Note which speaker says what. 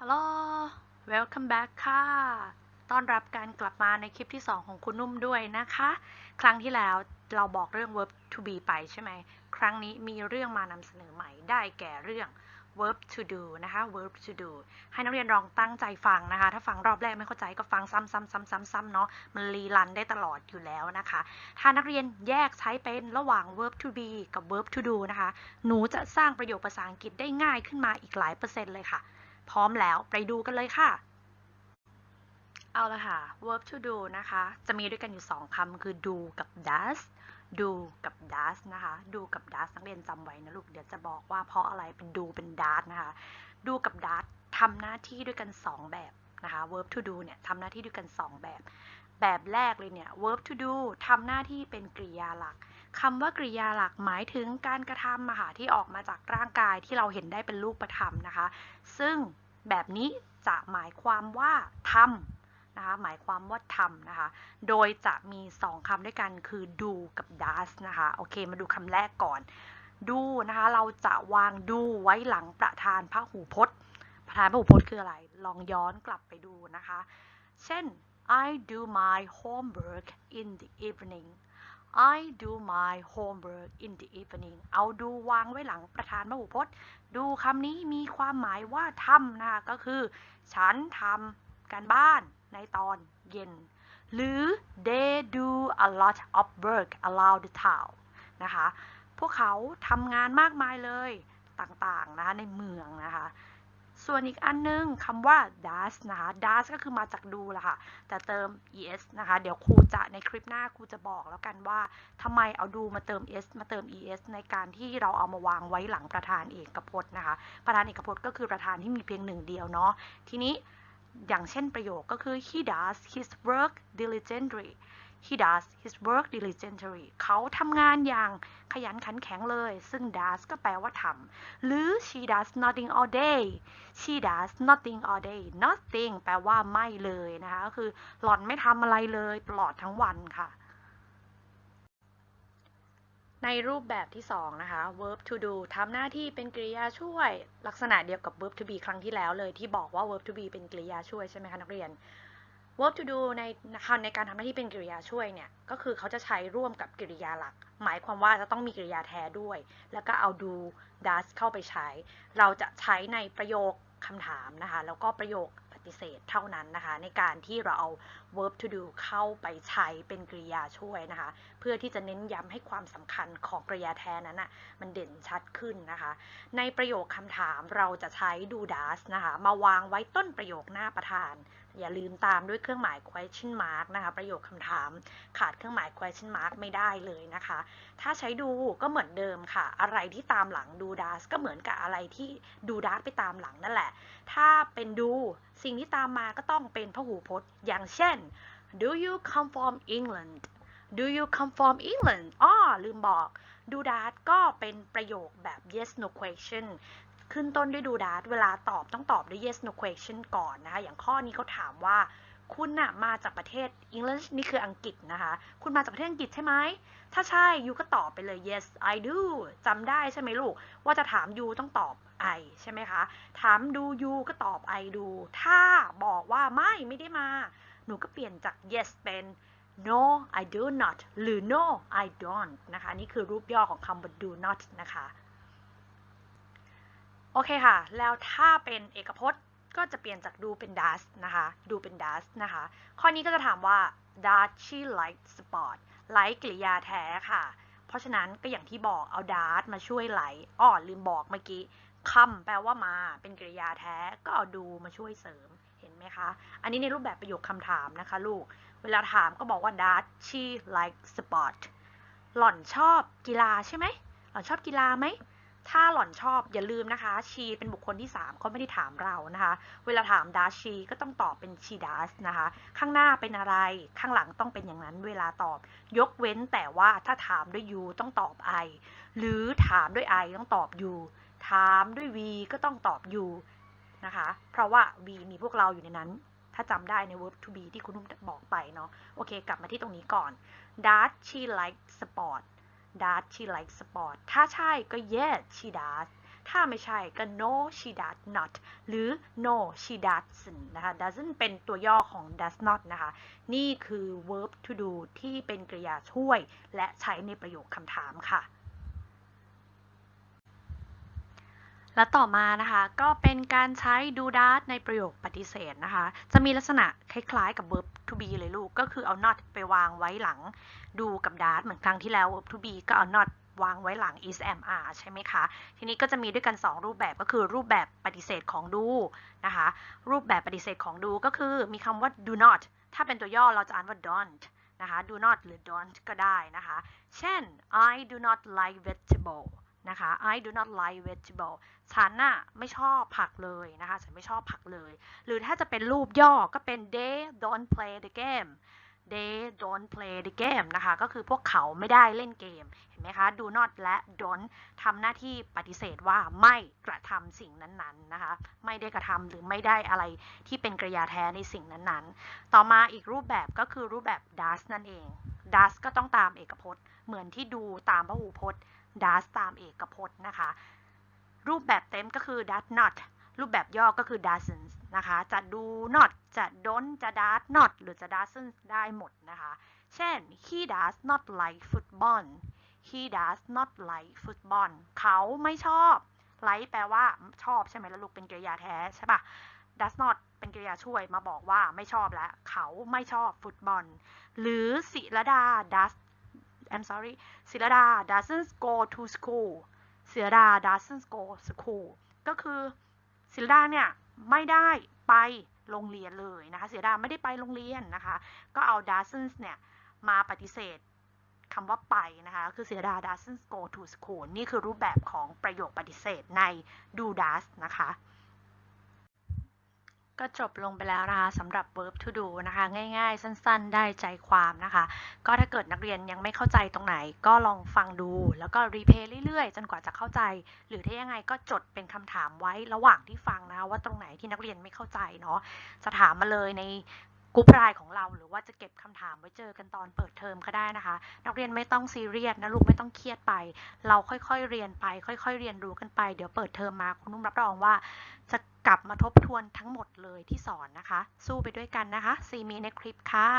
Speaker 1: Hello welcome back ค่ะ ต้อนรับการกลับมาในคลิปที่ 2 ของคุณนุ่มด้วยนะคะ ครั้งที่แล้วเราบอกเรื่อง verb to be ไปใช่ไหม ครั้งนี้มีเรื่องมานำเสนอใหม่ได้แก่เรื่อง verb to do นะคะ verb to do ให้นักเรียนลองตั้งใจฟังนะคะ ถ้าฟังรอบแรกไม่เข้าใจก็ฟังซ้ำๆๆๆๆเนาะ มันรีรันได้ตลอดอยู่แล้วนะคะ ถ้านักเรียนแยกใช้เป็นระหว่าง verb to be กับ verb to do นะคะ หนูจะสร้างประโยคภาษาอังกฤษได้ง่ายขึ้นมาอีกหลายเปอร์เซ็นต์เลยค่ะ พร้อมแล้วไปดูกันเลยค่ะ เอาละค่ะ verb to do นะคะ จะมีด้วยกันอยู่ 2คำคือ do กับ does do กับ does นะคะ do กับ does นักเรียนจำไว้นะลูก เดี๋ยวจะบอกว่าเพราะอะไรเป็น do เป็น does นะคะ do กับ does ทำหน้าที่ด้วยกัน 2 แบบนะคะ verb to do เนี่ยทำหน้าที่ด้วยกัน 2 แบบ แบบแรกเลยเนี่ย verb to do ทำหน้าที่เป็นกริยาหลัก คำว่ากริยาหลักหมายถึงการกระทำอะค่ะที่ออกมาจากร่างกายที่เราเห็นได้เป็นรูปธรรมนะคะ ซึ่งแบบนี้จะหมายความว่าทำนะคะหมายความว่าทำนะคะ โดยจะมี 2คำด้วยกันคือ do กับ does นะคะโอเคมาดูคำแรกก่อน do นะคะเราจะวาง do ไว้หลังประธานพระหูพจน์ประธานพระหูพจน์คืออะไร ลองย้อนกลับไปดูนะคะ เช่น I do my homework in the evening I do my homework in the evening เอาดูวางไว้หลังประธานพหูพจน์ ดูคำนี้มีความหมายว่าทำนะคะก็คือ ฉันทำการบ้านในตอนเย็น หรือ they do a lot of work around the town นะคะ พวกเขาทำงานมากมายเลยต่างๆนะคะในเมืองนะคะ ส่วนอีกอันนึงคำว่า does นะคะ does ก็คือมาจากดูแหละค่ะ แต่เติม es นะคะ เดี๋ยวครูจะในคลิปหน้าครูจะบอกแล้วกันว่าทำไมเอาดูมาเติม s มาเติม es ในการที่เราเอามาวางไว้หลังประธานเอกพจน์นะคะ ประธานเอกพจน์ก็คือประธานที่มีเพียงหนึ่งเดียวเนาะ ทีนี้อย่างเช่นประโยคก็คือ he does his work diligently he does his work diligently เขาทำงานอย่างขยันขันแข็งเลย ซึ่ง does ก็แปลว่าทำ หรือ she does nothing all day she does nothing all day nothing แปลว่าไม่เลยนะคะก็คือหล่อนไม่ทำอะไรเลย ตลอดทั้งวันค่ะ ในรูปแบบที่ 2 นะคะ verb to do ทำหน้าที่เป็นกริยาช่วย ลักษณะเดียวกับ verb to be ครั้งที่แล้วเลยที่บอกว่า verb to be เป็นกริยาช่วยใช่ไหมคะนักเรียน verb to do ในในการทำหน้าที่เป็นกริยาช่วยเนี่ย ก็คือเขาจะใช้ร่วมกับกริยาหลัก หมายความว่าจะต้องมีกริยาแท้ด้วย แล้วก็เอา do does เข้าไปใช้ เราจะใช้ในประโยคคำถามนะคะ แล้วก็ประโยคปฏิเสธเท่านั้นนะคะ ในการที่เราเอา verb to do เข้าไปใช้เป็นกริยาช่วยนะคะ เพื่อที่จะเน้นย้ำให้ความสำคัญของกริยาแท้นั้นอะมันเด่นชัดขึ้นนะคะ ในประโยคคำถามเราจะใช้ do does นะคะ มาวางไว้ต้นประโยคหน้าประธาน อย่าลืมตามด้วยเครื่องหมาย question mark นะคะ ประโยคคำถามขาดเครื่องหมาย question mark ไม่ได้เลยนะคะ ถ้าใช้ดูก็เหมือนเดิมค่ะ อะไรที่ตามหลัง do does ก็เหมือนกับอะไรที่ do does ไปตามหลังนั่นแหละ ถ้าเป็นดูสิ่งที่ตามมาก็ต้องเป็นพหูพจน์ อย่างเช่น do you come from England do you come from England อ้อลืมบอก do that ก็เป็นประโยคแบบ yes no question ขึ้นต้นด้วย do that เวลาตอบต้องตอบด้วย yes no question ก่อนนะคะ อย่างข้อนี้เขาถามว่าคุณน่ะมาจากประเทศ English นี่คืออังกฤษนะคะ คุณมาจากประเทศอังกฤษใช่ไหม ถ้าใช่ยูก็ตอบไปเลย yes I do จำได้ใช่ไหมลูก ว่าจะถามยูต้องตอบ I ใช่ไหมคะ ถามดูยูก็ตอบ I do ถ้าบอกว่าไม่ไม่ได้มา หนูก็เปลี่ยนจาก yes เป็น no I do not หรือ no I don't นะคะ นี่คือรูปย่อของคำว่า do not นะคะ โอเคค่ะ แล้วถ้าเป็นเอกพจน์ก็จะเปลี่ยนจากดูเป็น does นะคะ ดูเป็น does นะคะ ข้อนี้ก็จะถามว่า does she like sport like กริยาแท้ค่ะ เพราะฉะนั้นก็อย่างที่บอกเอา does มาช่วยไหลอ้อลืมบอกเมื่อกี้คำแปลว่ามา เป็นกริยาแท้ ก็เอาดูมาช่วยเสริม เห็นไหมคะ อันนี้ในรูปแบบประโยคคำถามนะคะลูก เวลาถามก็บอกว่า does she like sport หล่อนชอบกีฬาใช่ไหม หล่อนชอบกีฬาไหม ถ้าหล่อนชอบอย่าลืมนะคะ ชีเป็นบุคคลที่ 3 เขาไม่ได้ถามเรานะคะ เวลาถาม does she ก็ต้องตอบเป็น she does นะคะ ข้างหน้าเป็นอะไร ข้างหลังต้องเป็นอย่างนั้นเวลาตอบ ยกเว้นแต่ว่าถ้าถามด้วย you ต้องตอบ I หรือถามด้วย I ต้องตอบ you ถามด้วย we ก็ต้องตอบ you นะคะ เพราะว่า we มีพวกเราอยู่ในนั้น ถ้าจำได้ใน verb to be ที่คุณนุ่มบอกไปเนาะ โอเค กลับมาที่ตรงนี้ก่อน does she like sport does she like sport ถ้าใช่ก็ yes she does ถ้าไม่ใช่ก็ no she does not หรือ no she doesn't นะคะ doesn't เป็นตัวย่อของ does not นะคะ นี่คือ verb to do ที่เป็นกริยาช่วย และใช้ในประโยคคำถามค่ะ และต่อมานะคะก็เป็นการใช้ do that ในประโยคปฏิเสธนะคะ จะมีลักษณะคล้ายๆกับ verb to be เลยลูก ก็คือเอา not ไปวางไว้หลัง do กับ that เหมือนครั้งที่แล้ว verb to be ก็เอา not วางไว้หลัง is am are ใช่ไหมคะ ทีนี้ก็จะมีด้วยกัน 2 รูปแบบก็คือรูปแบบปฏิเสธของ do นะคะ รูปแบบปฏิเสธของ do ก็คือมีคำว่า do not ถ้าเป็นตัวย่อเราจะอ่านว่า don't นะคะ do not หรือ don't ก็ได้นะคะ เช่น I do not like vegetable นะคะ I do not like vegetable ฉันน่ะไม่ชอบผักเลยนะคะ ฉันไม่ชอบผักเลย หรือถ้าจะเป็นรูปย่อก็เป็น they don't play the game they don't play the game นะคะ ก็คือพวกเขาไม่ได้เล่นเกม เห็นไหมคะ do not และ don't ทำหน้าที่ปฏิเสธว่าไม่กระทำสิ่งนั้นๆนะคะ ไม่ได้กระทำหรือไม่ได้อะไรที่เป็นกริยาแท้ในสิ่งนั้นๆ ต่อมาอีกรูปแบบก็คือรูปแบบ does นั่นเอง does ก็ต้องตามเอกพจน์ เหมือนที่ดูตามพหูพจน์ does ตามเอกพจน์นะคะ รูปแบบเต็มก็คือ does not รูปแบบย่อก็คือ doesn't นะคะ จะ do not จะ don't จะ does not หรือจะ doesn't ได้หมดนะคะ เช่น he does not like football he does not like football เขาไม่ชอบ like แปลว่าชอบใช่ไหมแล้วลูกเป็นกริยาแท้ใช่ปะ does not เป็นกริยาช่วยมาบอกว่าไม่ชอบแล้ว เขาไม่ชอบฟุตบอล หรือศิรดา does I'm sorry ศิรดา doesn't go to school ศิรดา doesn't go school ก็คือศิรดาเนี่ยไม่ได้ไปโรงเรียนเลยนะคะศิรดาไม่ได้ไปโรงเรียนนะคะ ก็เอา doesn't เนี่ยมาปฏิเสธคำว่าไปนะคะ คือศิรดา doesn't go to school นี่คือรูปแบบของประโยคปฏิเสธใน do does นะคะ ก็จบลงไปแล้วนะคะสำหรับ verb to do นะคะ ง่ายๆ สั้นๆ ได้ใจความนะคะ ก็ถ้าเกิดนักเรียนยังไม่เข้าใจตรงไหน ก็ลองฟังดู แล้วก็รีเพย์เรื่อยๆ จนกว่าจะเข้าใจ หรือถ้ายังไงก็จดเป็นคำถามไว้ระหว่างที่ฟังนะคะว่าตรงไหนที่นักเรียนไม่เข้าใจเนาะจะถามมาเลยใน กรุ๊ปไลน์ของเรา หรือว่าจะเก็บคำถามไว้เจอกันตอนเปิดเทอมก็ได้นะคะ นักเรียนไม่ต้องซีเรียสนะลูกไม่ต้องเครียดไป เราค่อยๆเรียนไป ค่อย ๆ เรียนรู้กันไปเดี๋ยวเปิดเทอมมาคุณนุ่มรับรองว่า จะกลับมาทบทวนทั้งหมดเลยที่สอนนะคะ สู้ไปด้วยกันนะคะซีมีในคลิปค่ะ